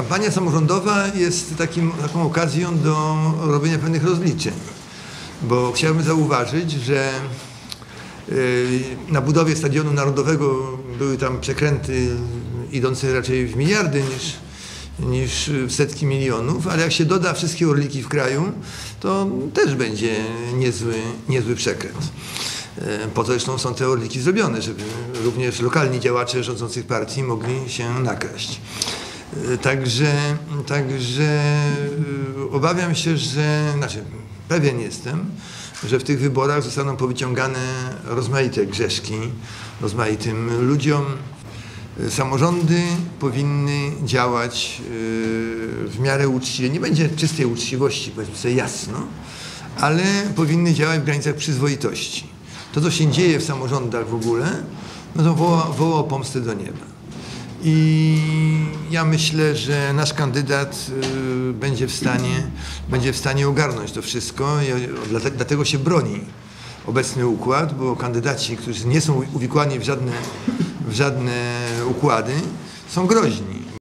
Kampania samorządowa jest takim, taką okazją do robienia pewnych rozliczeń, bo chciałbym zauważyć, że y, na budowie Stadionu Narodowego były tam przekręty idące raczej w miliardy niż, niż w setki milionów, ale jak się doda wszystkie orliki w kraju, to też będzie niezły, niezły przekręt. E, Po to zresztą są te orliki zrobione, żeby również lokalni działacze rządzących partii mogli się nakraść. Także, także e, obawiam się, że, znaczy pewien jestem, że w tych wyborach zostaną powyciągane rozmaite grzeszki rozmaitym ludziom. Samorządy powinny działać e, w miarę uczciwie. Nie będzie czystej uczciwości, powiedzmy sobie jasno, ale powinny działać w granicach przyzwoitości. To, co się dzieje w samorządach w ogóle, no to woła, woła o pomstę do nieba. I ja myślę, że nasz kandydat y, będzie w stanie, będzie w stanie ogarnąć to wszystko. I, dlatego się broni obecny układ, bo kandydaci, którzy nie są uwikłani w żadne, w żadne układy, są groźni.